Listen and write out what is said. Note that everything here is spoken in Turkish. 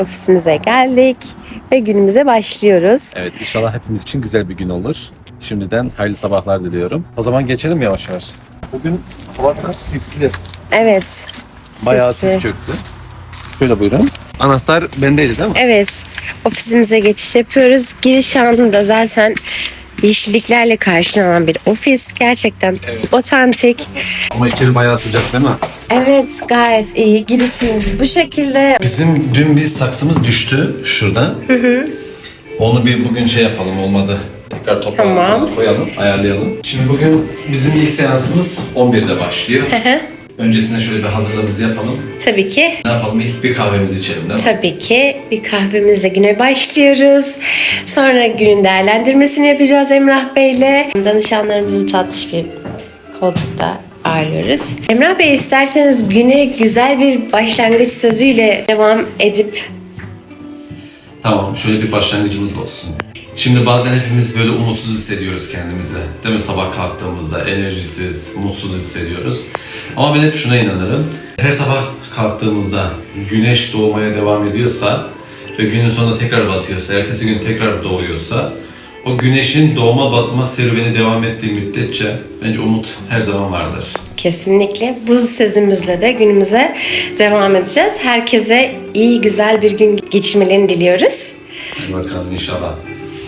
Ofisimize geldik ve günümüze başlıyoruz. Evet inşallah hepimiz için güzel bir gün olur. Şimdiden hayırlı sabahlar diliyorum. O zaman geçelim yavaş yavaş. Bugün hava biraz sisli. Evet. Bayağı sisli. sis çöktü. Şöyle buyurun. Anahtar bendeydi değil mi? Evet. Ofisimize geçiş yapıyoruz. Giriş anında zaten yeşilliklerle karşılanan bir ofis. Gerçekten Evet. otantik. Ama içeri bayağı sıcak değil mi? Evet gayet iyi. Girişimiz bu şekilde. Bizim dün bir saksımız düştü şuradan. Onu bir bugün şey yapalım olmadı. Tekrar toparlayalım, Tamam. koyalım, ayarlayalım. Şimdi bugün bizim ilk seansımız 11'de başlıyor. Öncesinde şöyle bir hazırlığımızı yapalım. Tabii ki Ne yapalım? İlk bir kahvemizi içelim değil mi? Tabii ki bir kahvemizle güne başlıyoruz. Sonra günün değerlendirmesini yapacağız Emrah Bey'le. Danışanlarımızı tatlış bir koltukta ağırlıyoruz. Emrah Bey isterseniz güne güzel bir başlangıç sözüyle devam edip Tamam, şöyle bir başlangıcımız olsun. Şimdi bazen hepimiz böyle umutsuz hissediyoruz kendimizi. Değil mi? Sabah kalktığımızda enerjisiz, mutsuz hissediyoruz. Ama ben hep şuna inanırım. Her sabah kalktığımızda güneş doğmaya devam ediyorsa ve günün sonunda tekrar batıyorsa, ertesi gün tekrar doğuyorsa o güneşin doğma batma serüveni devam ettiği müddetçe bence umut her zaman vardır. kesinlikle bu sözümüzle de günümüze devam edeceğiz. Herkese iyi güzel bir gün geçirmelerini diliyoruz. Hadi bakalım inşallah.